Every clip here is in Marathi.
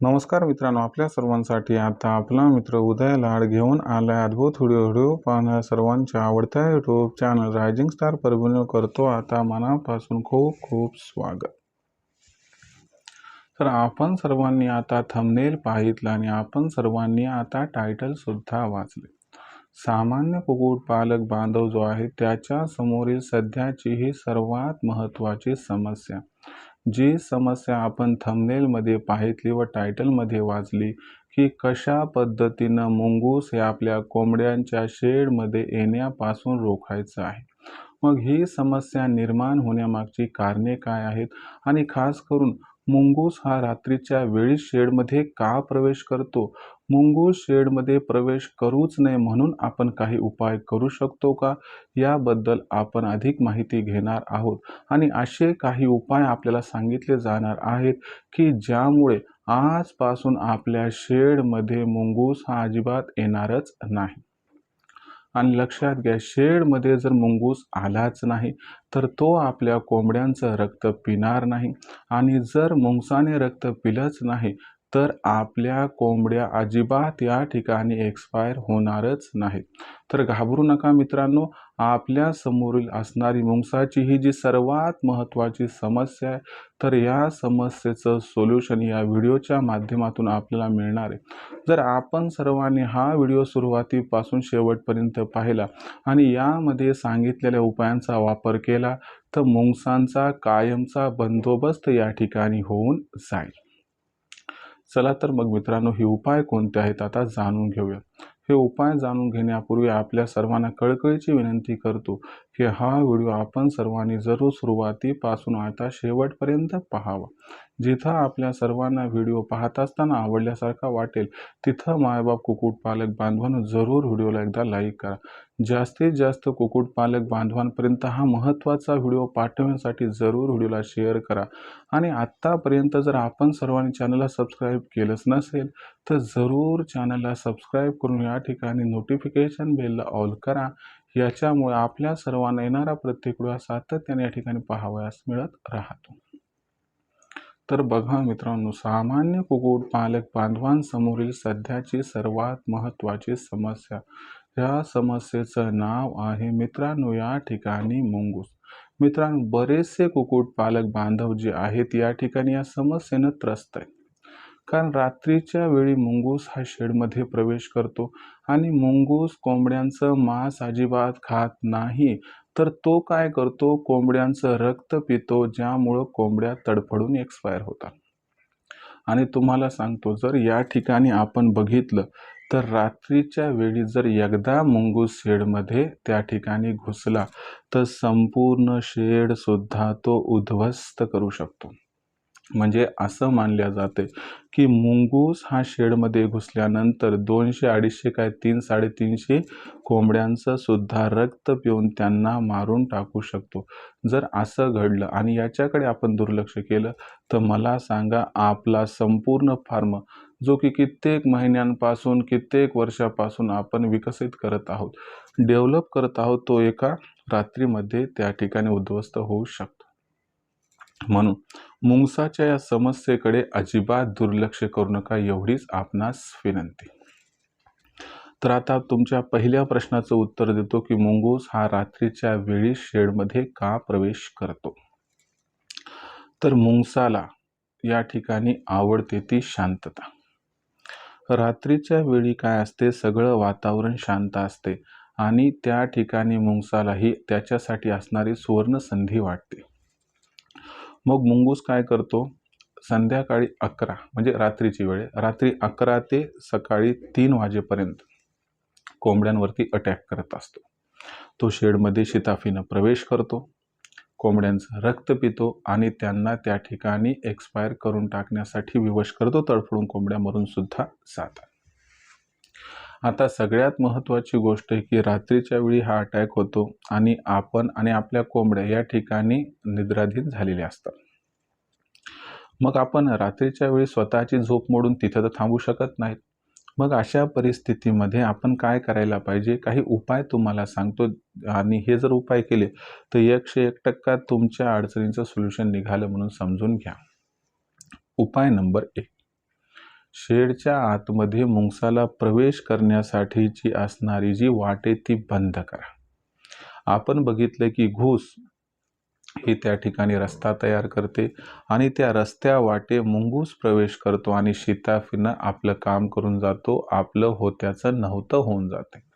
नमस्कार मित्रांनो आपल्या सर्वांसाठी आता आपला मित्र उदय लाड घेऊन आलाय अद्भुत व्हिडिओ व्हिडिओ पाहण्या सर्वांच्या आवडत्या YouTube channel rising star Parbhani करतो आता मनापासून खूप खूप स्वागत. तर आपण सर्वांनी आता थंबनेल पाहितलं आणि आपण सर्वांनी आता टायटल सुद्धा वाचले. सामान्य कुक्कुटपालक बांधव जो आहे त्याच्या समोरील सध्याची ही सर्वात महत्त्वाची समस्या. जी समस्या आपण थंबनेलमध्ये पाहितली व टायटलमध्ये वाचली की कशा पद्धतीनं मुंगूस हे आपल्या कोंबड्यांच्या शेडमध्ये येण्यापासून रोखायचं आहे? मग ही समस्या निर्माण होण्यामागची कारणे काय आहेत? आणि खास करून मुंगूस हा रात्रीच्या वेळी शेडमध्ये का प्रवेश करतो? मुंगूस शेडमध्ये प्रवेश करूच नये म्हणून आपण काही उपाय करू शकतो का? याबद्दल आपण अधिक माहिती घेणार आहोत. आणि असे काही उपाय आपल्याला सांगितले जाणार आहेत की ज्यामुळे आजपासून आपल्या शेडमध्ये मुंगूस हा अजिबात येणारच नाही. आणि लक्षात घ्या शेडमध्ये जर मुंगूस आलाच नाही तर तो आपल्या कोंबड्यांचं रक्त पिणार नाही. आणि जर मुंगसाने रक्त पिलंच नाही तर आपल्या कोंबड्या अजिबात या ठिकाणी एक्सपायर होणारच नाहीत. तर घाबरू नका मित्रांनो आपल्या समोरील असणारी मुंगसाची ही जी सर्वात महत्त्वाची समस्या आहे तर या समस्येचं सोल्युशन या व्हिडिओच्या माध्यमातून आपल्याला मिळणार आहे. जर आपण सर्वांनी हा व्हिडिओ सुरुवातीपासून शेवटपर्यंत पाहिला आणि यामध्ये सांगितलेल्या उपायांचा वापर केला तर मुंगसांचा कायमचा बंदोबस्त या ठिकाणी होऊन जाईल. चला तर मग मित्रांनो हे उपाय कोणते आहेत आता जाणून घेऊया. हे उपाय जाणून घेण्यापूर्वी आपल्या सर्वांना कळकळीची विनंती करतो की हा व्हिडिओ आपण सर्वांनी जरूर सुरुवातीपासून आता शेवटपर्यंत पाहावा. जिथं आपल्या सर्वांना व्हिडिओ पाहत असताना आवडल्यासारखा वाटेल तिथं मायबाप कुक्कुटपालक बांधवांनो जरूर व्हिडिओला एकदा लाईक करा. जास्तीत जास्त कुक्कुटपालक बांधवांपर्यंत हा महत्त्वाचा व्हिडिओ पाठवण्यासाठी जरूर व्हिडिओला शेअर करा. आणि आत्तापर्यंत जर आपण सर्वांनी चॅनलला सबस्क्राईब केलंच नसेल तर जरूर चॅनलला सबस्क्राईब करून या ठिकाणी नोटिफिकेशन बेलला ऑल करा. याच्यामुळे आपल्या सर्वांना येणारा प्रत्येक व्हिडिओ सातत्याने या ठिकाणी पाहावयास मिळत राहतो. तर बघा मित्रांनो सामान्य कुक्कुटपालक बांधवांसमोरील सध्याची सर्वात महत्त्वाची समस्या. या समस्येचं नाव आहे मित्रांनो या ठिकाणी मुंगूस. मित्रांनो बरेचसे कुक्कुटपालक बांधव जे आहेत या ठिकाणी या समस्येनं त्रस्त आहेत. कारण रात्रीच्या वेळी मुंगूस हा शेडमध्ये प्रवेश करतो आणि मुंगूस कोंबड्यांचं मांस अजिबात खात नाही तर तो काय करतो? कोंबड्यांचं रक्त पितो ज्यामुळं कोंबड्या तडफडून एक्सपायर होतात. आणि तुम्हाला सांगतो जर या ठिकाणी आपण बघितलं तर रात्रीच्या वेळी जर एकदा मुंगूस शेडमध्ये त्या ठिकाणी घुसला तर संपूर्ण शेडसुद्धा तो उद्ध्वस्त करू शकतो. म्हणजे असं मानल्या जाते की मुंगूस हा शेडमध्ये घुसल्यानंतर दोनशे अडीचशे काय तीन साडेतीनशे कोंबड्यांचं सुद्धा रक्त पिऊन त्यांना मारून टाकू शकतो. जर असं घडलं आणि याच्याकडे आपण दुर्लक्ष केलं तर मला सांगा आपला संपूर्ण फार्म जो की कित्येक महिन्यांपासून कित्येक वर्षापासून आपण विकसित करत आहोत. डेव्हलप करत आहोत तो एका रात्रीमध्ये त्या ठिकाणी उद्ध्वस्त होऊ शकतो. म्हणून मुंगसाच्या या समस्येकडे अजिबात दुर्लक्ष करू नका एवढीच आपणास विनंती. तर आता तुमच्या पहिल्या प्रश्नाचं उत्तर देतो की मुंगूस हा रात्रीच्या वेळी शेडमध्ये का प्रवेश करतो? तर मुंगसाला या ठिकाणी आवडते ती शांतता. रात्रीच्या वेळी काय असते? सगळं वातावरण शांत असते आणि त्या ठिकाणी मुंगसालाही त्याच्यासाठी असणारी सुवर्ण संधी वाटते. मग मुंगूस काय करतो? संध्याकाळी अकरा म्हणजे रात्रीची वेळ. रात्री अकरा ते सकाळी तीन वाजेपर्यंत कोंबड्यांवरती अटॅक करत असतो. तो शेडमध्ये शिताफीनं प्रवेश करतो. कोंबड्यांचं रक्त पितो आणि त्यांना त्या ठिकाणी एक्सपायर करून टाकण्यासाठी विवश करतो. तडफडून कोंबड्या मरून सुद्धा जातात. आता सगळ्यात महत्त्वाची गोष्ट आहे की रात्रीच्या वेळी हा अटॅक होतो आणि आपण आणि आपल्या कोंबड्या या ठिकाणी निद्राधीन झालेल्या असतात. मग आपण रात्रीच्या वेळी स्वतःची झोप मोडून तिथं तर थांबू शकत नाहीत. मग अशा परिस्थितीमध्ये आपण काय करायला पाहिजे? काही उपाय तुम्हाला सांगतो. आणि हे जर उपाय केले तर एकशे एक टक्का तुमच्या अडचणीचं सोल्युशन निघालं म्हणून समजून घ्या. उपाय नंबर एक. शेडच्या आतमध्ये मुंगसाला प्रवेश करण्यासाठीची असणारी जी वाट आहे ती बंद करा. आपण बघितलं की घूस ही त्या ठिकाणी रस्ता तयार करते आणि त्या रस्त्या वाटे मुंगूस प्रवेश करतो आणि शिताफीनं आपलं काम करून जातो आपलं होत्याचं नव्हतं होऊन जाते.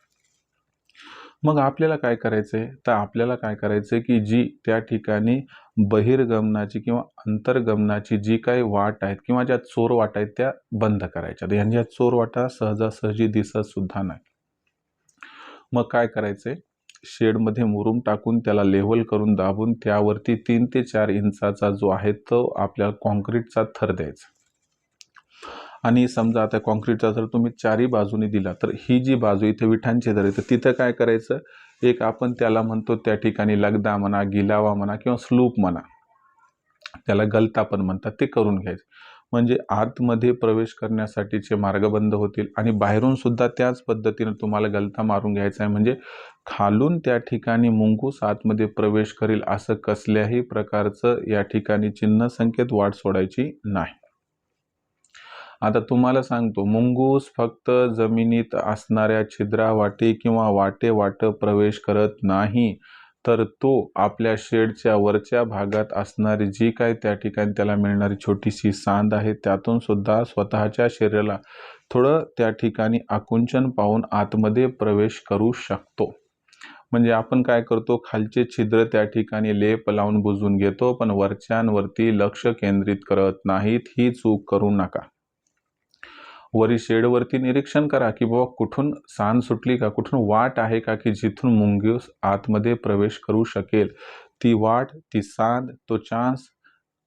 मग आपल्याला काय करायचंय? तर आपल्याला काय करायचंय की जी त्या ठिकाणी बहिर्गमनाची किंवा अंतर्गमनाची जी काही वाट आहेत किंवा ज्या चोर वाट आहेत त्या बंद करायच्या. यांच्या चोर वाटा सहजासहजी दिसत सुद्धा नाही. मग काय करायचंय? शेडमध्ये मुरूम टाकून त्याला लेवल करून दाबून त्यावरती तीन ते चार इंचाचा जो आहे तो आपल्याला कॉन्क्रीटचा थर द्यायचा. आणि समजा आता कॉन्क्रीटचा जर तुम्ही चारही बाजूने दिला तर ही जी बाजू इथे विठांची जर तर तिथं काय करायचं? एक आपण त्याला म्हणतो त्या ठिकाणी लगदा म्हणा गिलावा म्हणा किंवा स्लूप म्हणा त्याला गलता पण म्हणतात ते करून घ्यायचं. म्हणजे आतमध्ये प्रवेश करण्यासाठीचे मार्ग बंद होतील आणि बाहेरून सुद्धा त्याच पद्धतीनं तुम्हाला गलता मारून घ्यायचा आहे. म्हणजे खालून त्या ठिकाणी मुंगूस आतमध्ये प्रवेश करेल असं कसल्याही प्रकारचं या ठिकाणी चिन्ह संकेत वाट सोडायची नाही. आता तुम्हाला सांगतो मुंगूस फक्त जमिनीत असणाऱ्या छिद्रा वाटे किंवा वाटे वाट प्रवेश करत नाही. तर तो आपल्या शेडच्या वरच्या भागात असणारी जी काही त्या ठिकाणी त्याला मिळणारी छोटीशी सांद आहे त्यातून सुद्धा स्वतःच्या शरीराला थोडं त्या ठिकाणी आकुंचन पाहून आतमध्ये प्रवेश करू शकतो. म्हणजे आपण काय करतो खालचे छिद्र त्या ठिकाणी लेप लावून बुजून घेतो पण वरच्यांवरती लक्ष केंद्रित करत नाहीत ही चूक करू नका. वरी शेडवरती निरीक्षण करा की बाबा कुठून सान सुटली का? कुठून वाट आहे का की जिथून मुंगूस आतमध्ये प्रवेश करू शकेल? ती वाट ती सांद तो चान्स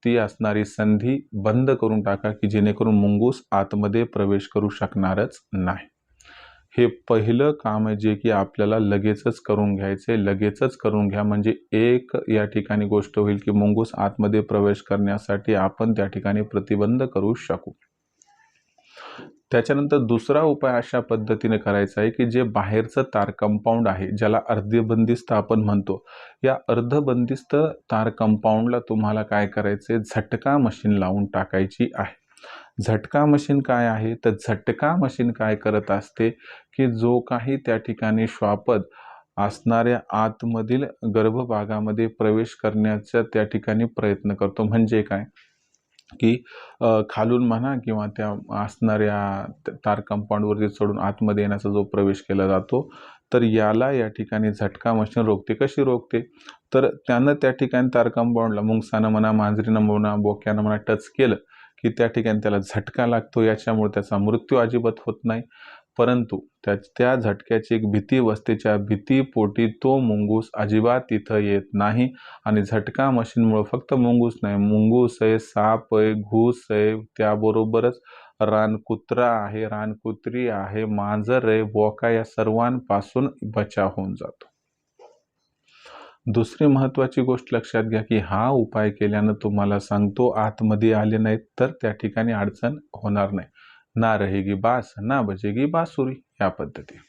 ती असणारी संधी बंद करून टाका की जेणेकरून मुंगूस आतमध्ये प्रवेश करू शकणारच नाही. हे पहिलं काम आहे जे की आपल्याला लगेचच करून घ्यायचे. लगेचच करून घ्या म्हणजे एक या ठिकाणी गोष्ट होईल की मुंगूस आतमध्ये प्रवेश करण्यासाठी आपण त्या ठिकाणी प्रतिबंध करू शकू. त्याच्यानंतर दुसरा उपाय अशा पद्धतीने करायचा आहे की जे बाहेरचं तार कंपाऊंड आहे ज्याला अर्धबंदिस्त आपण म्हणतो या अर्धबंदिस्त तार कंपाऊंडला तुम्हाला काय करायचे झटका मशीन लावून टाकायची आहे. झटका मशीन काय आहे? तर झटका मशीन काय करत असते की जो काही त्या ठिकाणी श्वापद असणाऱ्या आतमधील गर्भभागामध्ये प्रवेश करण्याचा त्या ठिकाणी प्रयत्न करतो. म्हणजे काय? की खालून म्हणा किंवा त्या असणाऱ्या तार कंपाऊंडवरती चढून आतमध्ये येण्याचा जो प्रवेश केला जातो तर याला या ठिकाणी झटका मशीन रोखते. कशी रोखते? तर त्यानं त्या ठिकाणी तार कंपाऊंडला मुंगसानं म्हणा मांजरीनं म्हणा बोक्यानं म्हणा टच केलं की त्या ठिकाणी त्याला झटका लागतो. याच्यामुळे त्याचा मृत्यू अजिबात होत नाही. परंतु त्या त्या झटक्याची एक भीती वस्तीच्या भीतीपोटी तो मुंगूस अजिबात तिथं येत नाही आणि झटका मशीनमुळं फक्त मुंगूस नाही मुंगूस आहे साप आहे घूस आहे त्याबरोबरच रानकुत्रा आहे रानकुत्री आहे मांजर आहे बोका या सर्वांपासून बचाव होऊन जातो. दुसरी महत्त्वाची गोष्ट लक्षात घ्या की हा उपाय केल्यानं तुम्हाला सांगतो आतमध्ये आले नाहीत तर त्या ठिकाणी अडचण होणार नाही. ना रहेगी बास ना बजेगी बासुरी या पद्धती.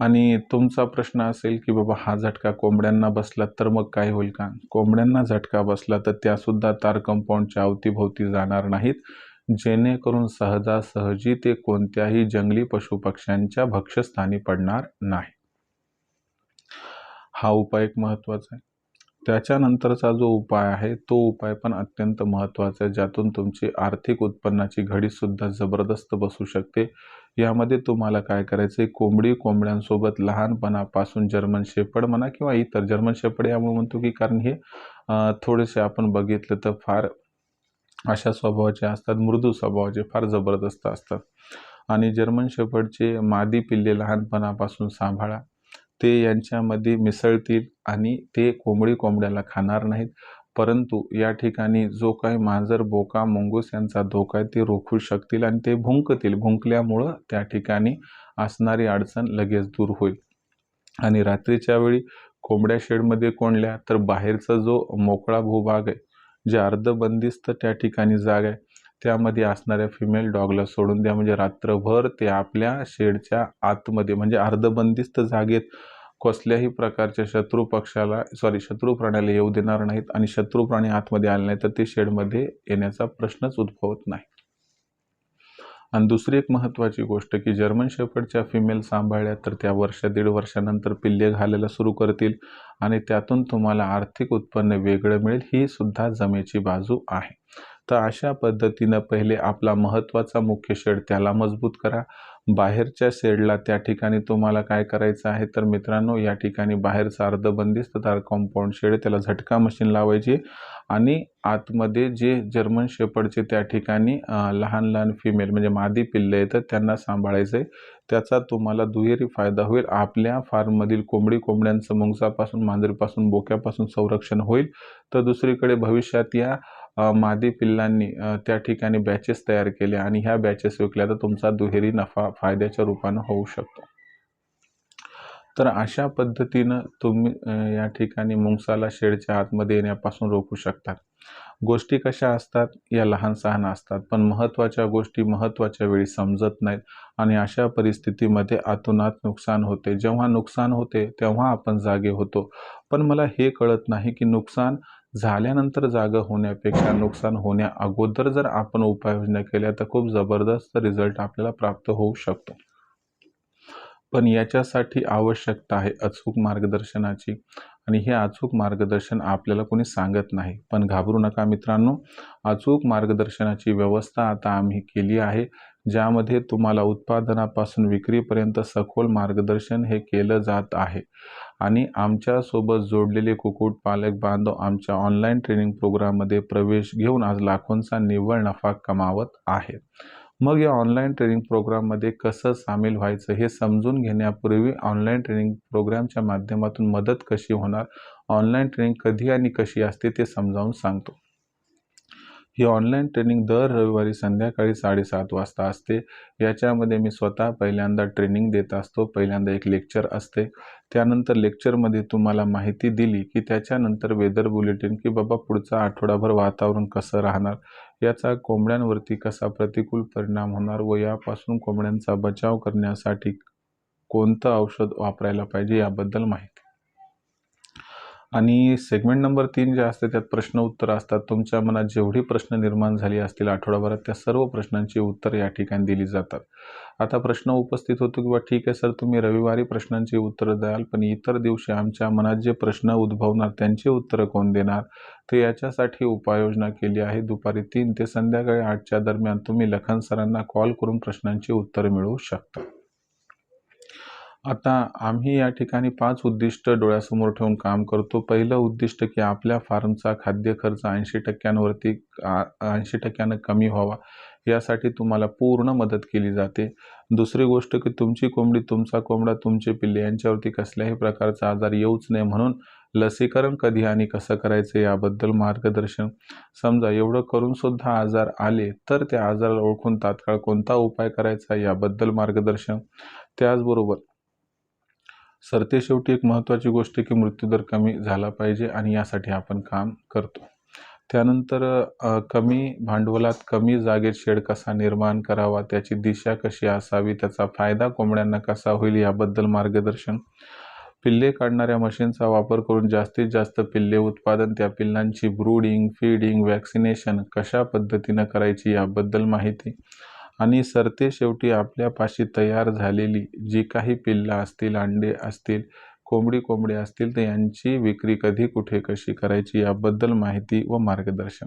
आणि तुमचा प्रश्न असेल की बाबा हा झटका कोंबड्यांना बसला तर मग काय होईल का? कोंबड्यांना झटका बसला तर त्यासुद्धा तार कंपाऊंडच्या अवतीभोवती जाणार नाहीत. जेणेकरून सहजासहजी ते कोणत्याही जंगली पशुपक्ष्यांच्या भक्षस्थानी पडणार नाही. हा उपाय एक महत्त्वाचा आहे. त्याच्यानंतरचा जो उपाय आहे तो उपाय पण अत्यंत महत्त्वाचा आहे ज्यातून तुमची आर्थिक उत्पन्नाची घडीसुद्धा जबरदस्त बसू शकते. यामध्ये तुम्हाला काय करायचं आहे कोंबडी कोंबड्यांसोबत लहानपणापासून जर्मन शेपड म्हणा किंवा इतर जर्मन शेपड यामुळे म्हणतो की कारण हे थोडेसे आपण बघितलं तर फार अशा स्वभावाचे असतात मृदू स्वभावाचे फार जबरदस्त असतात. आणि जर्मन शेपडचे मादी पिल्ले लहानपणापासून सांभाळा. ते यांच्यामध्ये मिसळतील आणि ते कोंबडी कोंबड्याला खाणार नाहीत. परंतु या ठिकाणी जो काही मांजर बोका मुंगूस यांचा धोका आहे ते रोखू शकतील आणि ते भुंकतील. भुंकल्यामुळं त्या ठिकाणी असणारी अडचण लगेच दूर होईल. आणि रात्रीच्या वेळी कोंबड्या शेडमध्ये कोंडल्या तर बाहेरचा जो मोकळा भूभाग आहे जे अर्धबंदिस्त त्या ठिकाणी जागा आहे त्यामध्ये असणाऱ्या फिमेल डॉगला सोडून द्या. म्हणजे रात्रभर ते आपल्या शेडच्या आतमध्ये म्हणजे अर्धबंदिस्त जागेत कसल्याही प्रकारच्या शत्रू पक्षाला सॉरी शत्रू प्राण्याला येऊ देणार नाहीत आणि शत्रू प्राणी आतमध्ये आले नाही तर ते शेडमध्ये येण्याचा प्रश्नच उद्भवत नाही. आणि दुसरी एक महत्त्वाची गोष्ट की जर्मन शेपर्डच्या फिमेल सांभाळल्या तर त्या वर्ष दीड वर्षानंतर पिल्ले घालायला सुरू करतील आणि त्यातून तुम्हाला आर्थिक उत्पन्न वेगळं मिळेल ही सुद्धा जमेची बाजू आहे. तर अशा पद्धतीनं पहिले आपला महत्त्वाचा मुख्य शेड त्याला मजबूत करा. बाहेरच्या शेडला त्या ठिकाणी तुम्हाला काय करायचं आहे? तर मित्रांनो या ठिकाणी बाहेरचा अर्धबंदिस्त तार कॉम्पाऊंड शेड त्याला झटका मशीन लावायची आणि आतमध्ये जे जर्मन शेपडचे त्या ठिकाणी लहान लहान फिमेल म्हणजे मादी पिल्ले येतात त्यांना सांभाळायचं आहे त्याचा तुम्हाला दुहेरी फायदा होईल. आपल्या फार्ममधील कोंबडी कोंबड्यांचं मुंगसापासून मांजरीपासून बोक्यापासून संरक्षण होईल. तर दुसरीकडे भविष्यात या मादी पिल्लांनी त्या ठिकाणी बॅचेस तयार केले आणि ह्या बॅचेस विकल्या तर तुमचा दुहेरी नफा फायद्याच्या रूपानं होऊ शकतो. तर अशा पद्धतीनं तुम्ही या ठिकाणी मुंगसाला शेडच्या आतमध्ये येण्यापासून रोखू शकतात गोष्टी कशा असतात? या लहान सहान असतात पण महत्त्वाच्या गोष्टी महत्त्वाच्या वेळी समजत नाहीत आणि अशा परिस्थितीमध्ये आतोनात नुकसान होते. जेव्हा नुकसान होते तेव्हा आपण जागे होतो. पण मला हे कळत नाही की नुकसान झाल्यानंतर जागा होण्यापेक्षा नुकसान होण्या अगोदर जर आपण उपाययोजना केल्या तर खूप जबरदस्त रिझल्ट आपल्याला प्राप्त होऊ शकतो. पण याच्यासाठी आवश्यकता आहे अचूक मार्गदर्शनाची आणि हे अचूक मार्गदर्शन आपल्याला कोणी सांगत नाही. पण घाबरू नका मित्रांनो अचूक मार्गदर्शनाची व्यवस्था आता आम्ही केली आहे ज्यामध्ये तुम्हाला उत्पादनापासून विक्रीपर्यंत सखोल मार्गदर्शन हे केलं जात आहे. आणि आमच्यासोबत जोडलेले कुक्कुटपालक बांधव आमच्या ऑनलाईन ट्रेनिंग प्रोग्राममध्ये प्रवेश घेऊन आज लाखोंचा निव्वळ नफा कमावत आहेत. मग या ऑनलाईन ट्रेनिंग प्रोग्राममध्ये कसं सामील व्हायचं हे समजून घेण्यापूर्वी ऑनलाईन ट्रेनिंग प्रोग्रामच्या माध्यमातून मदत कशी होणार ऑनलाईन ट्रेनिंग कधी आणि कशी असते ते समजावून सांगतो. ही ऑनलाईन ट्रेनिंग दर रविवारी संध्याकाळी साडेसात वाजता असते. याच्यामध्ये मी स्वतः पहिल्यांदा ट्रेनिंग देत असतो. पहिल्यांदा एक लेक्चर असते. त्यानंतर लेक्चरमध्ये तुम्हाला माहिती दिली की त्याच्यानंतर वेदर बुलेटिन की बाबा पुढचा आठवडाभर वातावरण कसं राहणार? याचा कोंबड्यांवरती कसा प्रतिकूल परिणाम होणार व यापासून कोंबड्यांचा बचाव करण्यासाठी कोणतं औषध वापरायला पाहिजे याबद्दल माहिती. आणि सेगमेंट नंबर तीन जे असते त्यात प्रश्न उत्तर असतात. तुमच्या मनात जेवढी प्रश्न निर्माण झाली असतील आठवडाभरात त्या सर्व प्रश्नांची उत्तर या ठिकाणी दिली जातात. आता प्रश्न उपस्थित होतो किंवा ठीक आहे सर तुम्ही रविवारी प्रश्नांची उत्तरं द्याल पण इतर दिवशी आमच्या मनात जे प्रश्न उद्भवणार त्यांची उत्तरं कोण देणार? तर याच्यासाठी उपाययोजना केली आहे. दुपारी तीन ते संध्याकाळी आठच्या दरम्यान तुम्ही लखन सरांना कॉल करून प्रश्नांची उत्तरं मिळवू शकता. आता आम्ही या ठिकाणी पाच उद्दिष्ट डोळ्यासमोर ठेवून काम करतो. पहिलं उद्दिष्ट की आपल्या फार्मचा खाद्य खर्च ऐंशी टक्क्यांवरती ऐंशी टक्क्यानं कमी व्हावा यासाठी तुम्हाला पूर्ण मदत केली जाते. दुसरी गोष्ट की तुमची कोंबडी तुमचा कोंबडा तुमचे पिल्ले यांच्यावरती कसल्याही प्रकारचा आजार येऊच नये म्हणून लसीकरण कधी आणि कसं करायचं याबद्दल मार्गदर्शन. समजा एवढं करून सुद्धा आजार आले तर त्या आजाराला ओळखून तात्काळ कोणता उपाय करायचा याबद्दल मार्गदर्शन. त्याचबरोबर सरते शेवटी एक महत्त्वाची गोष्ट की मृत्यूदर कमी झाला पाहिजे आणि यासाठी आपण काम करतो. त्यानंतर कमी भांडवलात कमी जागेत शेड कसा निर्माण करावा त्याची दिशा कशी असावी त्याचा फायदा कोंबड्यांना कसा होईल याबद्दल मार्गदर्शन. पिल्ले काढणाऱ्या मशीनचा वापर करून जास्तीत जास्त पिल्ले उत्पादन त्या पिल्लांची ब्रूडिंग फीडिंग वॅक्सिनेशन कशा पद्धतीनं करायची याबद्दल माहिती. आणि सरते शेवटी आपल्यापाशी तयार झालेली जी काही पिल्लं असतील अंडे असतील कोंबडी कोंबडी असतील तर यांची विक्री कधी कुठे कशी करायची याबद्दल माहिती व मार्गदर्शन.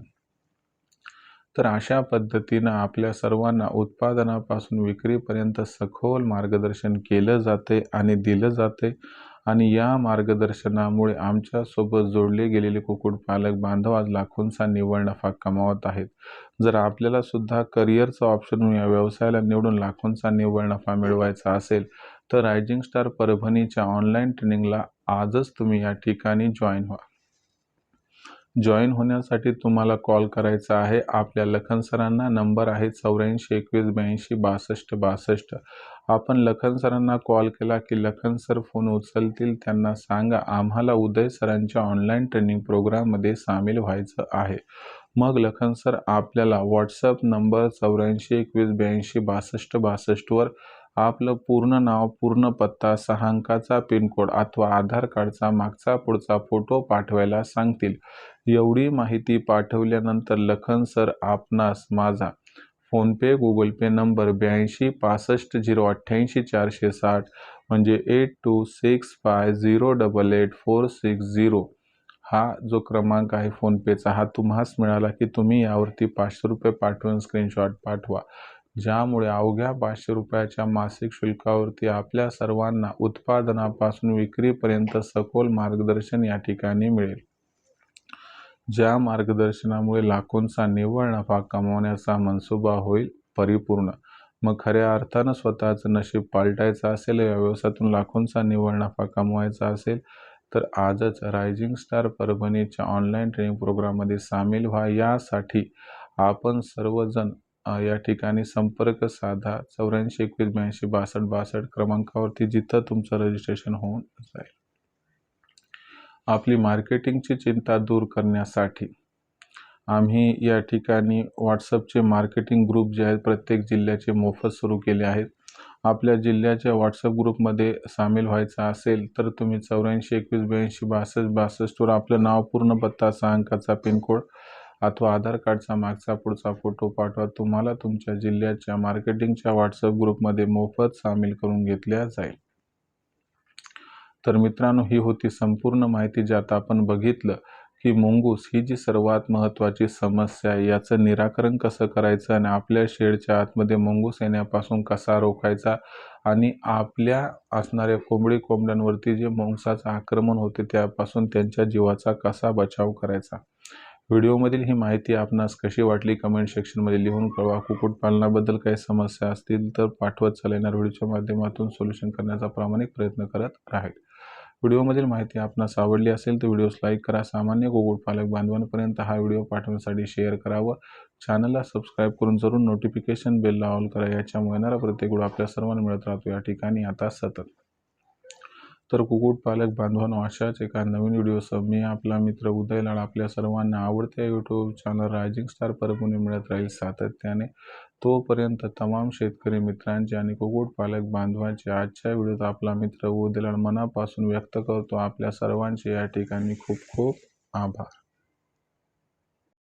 तर अशा पद्धतीनं आपल्या सर्वांना उत्पादनापासून विक्रीपर्यंत सखोल मार्गदर्शन केलं जाते आणि दिलं जाते. आणि या मार्गदर्शनामुळे आमच्यासोबत जोडले गेलेले कुक्कुटपालक बांधव आज लाखोंचा निव्वळ नफा कमावत आहेत. जर आपल्याला सुद्धा करिअरचा ऑप्शन या व्यवसायाला निवडून लाखोंचा निव्वळ नफा मिळवायचा असेल तर रायझिंग स्टार परभणीच्या ऑनलाईन ट्रेनिंगला आजच तुम्ही या ठिकाणी जॉईन व्हा. जॉईन होण्यासाठी तुम्हाला कॉल करायचा आहे. आपल्या लखन सरांना नंबर आहे चौऱ्याऐंशी एकवीस ब्याऐंशी बासष्ट बासष्ट. आपण लखन सरांना कॉल केला की लखन सर फोन उचलतील त्यांना सांगा आम्हाला उदय सरांच्या ऑनलाईन ट्रेनिंग प्रोग्राममध्ये सामील व्हायचं आहे. मग लखन सर आपल्याला व्हॉट्सअप नंबर चौऱ्याऐंशी एकवीस ब्याऐंशी बासष्ट बासष्टवर आपलं पूर्ण नाव पूर्ण पत्ता सहा अंकाचा पिनकोड अथवा आधार कार्डचा मागचा पुढचा फोटो पाठवायला सांगतील. एवढी माहिती पाठवल्यानंतर लखन सर आपणास माझा फोनपे गुगल पे नंबर ब्याऐंशी पासष्ट झिरो अठ्ठ्याऐंशी चारशे साठ म्हणजे eight two six five zero double eight four six zero हा जो क्रमांक आहे फोनपेचा हा तुम्हाच मिळाला की तुम्ही यावरती पाचशे रुपये पाठवून स्क्रीनशॉट पाठवा. ज्यामुळे अवघ्या पाचशे रुपयाच्या मासिक शुल्कावरती आपल्या सर्वांना उत्पादनापासून विक्रीपर्यंत सखोल मार्गदर्शन या ठिकाणी मिळेल. ज्या मार्गदर्शनामुळे लाखोंचा निव्वळ नफा कमावण्याचा मनसुबा होईल परिपूर्ण. मग खऱ्या अर्थानं स्वतःचं नशीब पालटायचं असेल या व्यवसायातून लाखोंचा निव्वळ नफा कमवायचा असेल तर आजच रायझिंग स्टार परभणीच्या ऑनलाईन ट्रेनिंग प्रोग्राममध्ये सामील व्हा. यासाठी आपण सर्वजण या ठिकाणी संपर्क साधा. चौऱ्याऐंशी एकवीस ब्याऐंशी बासष्ट बासष्ट क्रमांकावरती जिथं तुमचं रजिस्ट्रेशन होऊन जाईल. आपली मार्केटिंगची चिंता दूर करण्यासाठी. आम्ही या ठिकाणी व्हॉट्सअपचे मार्केटिंग ग्रुप जे आहेत प्रत्येक जिल्ह्याचे मोफत सुरू केले आहेत. आपल्या जिल्ह्याच्या व्हॉट्सअप ग्रुपमध्ये सामील व्हायचा असेल तर तुम्ही चौऱ्याऐंशी एकवीस ब्याऐंशी बासष्ट बासष्टवर आपलं नाव पूर्ण पत्ता सहा अंकाचा पिनकोड अथवा आधार कार्डचा मागचा पुढचा फोटो पाठवा. तुम्हाला तुमच्या जिल्ह्याच्या मार्केटिंगच्या व्हॉट्सअप ग्रुपमध्ये मोफत सामील करून घेतल्या जाईल. तर मित्रांनो ही होती संपूर्ण माहिती ज्यात आपण बघितलं की मुंगूस ही जी सर्वात महत्त्वाची समस्या आहे याचं निराकरण कसं करायचं आणि आपल्या शेडच्या आतमध्ये मुंगूस येण्यापासून कसा रोखायचा आणि आपल्या असणाऱ्या कोंबडी कोंबड्यांवरती जे मुंगसाचं आक्रमण होते त्यापासून त्यांच्या जीवाचा कसा बचाव करायचा. व्हिडिओमधील ही माहिती आपणास कशी वाटली कमेंट सेक्शनमध्ये लिहून कळवा. कुक्कुटपालनाबद्दल काही समस्या असतील तर पाठवत चालणार व्हिडिओच्या माध्यमातून सोल्युशन करण्याचा प्रामाणिक प्रयत्न करत राहील. व्हिडिओमधील माहिती आपणास आवडली असेल तर व्हिडिओस लाईक करा. सामान्य कुक्कुटपालक बांधवांपर्यंत हा व्हिडिओ पाठवण्यासाठी शेअर करावं. चॅनलला सबस्क्राईब करून जरूर नोटिफिकेशन बेलला ऑल करा. याच्यामुळे येणारा प्रत्येक व्हिडिओ आपल्या सर्वांना मिळत राहतो. या ठिकाणी आता सतत. तर कुक्कुटपालक बांधवांनो अशाच एका नवीन व्हिडिओसह मी आपला मित्र उदय लाड आपल्या सर्वांना आवडत्या YouTube channel rising star Parbhani मिळत राहील सातत्याने. तोपर्यंत तमाम शेतकरी मित्रांचे आणि कुक्कुटपालक बांधवांचे आजच्या व्हिडिओत आपला मित्र उदय मनापासून व्यक्त करतो. आपल्या सर्वांचे या ठिकाणी खूप खूप आभार.